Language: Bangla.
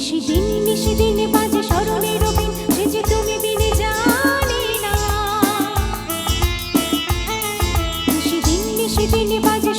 নিশিদিন নিশিদিন বাজে স্মরণের বিন সে যে তুমি বিনে জানি না। নিশিদিন নিশিদিন বাজে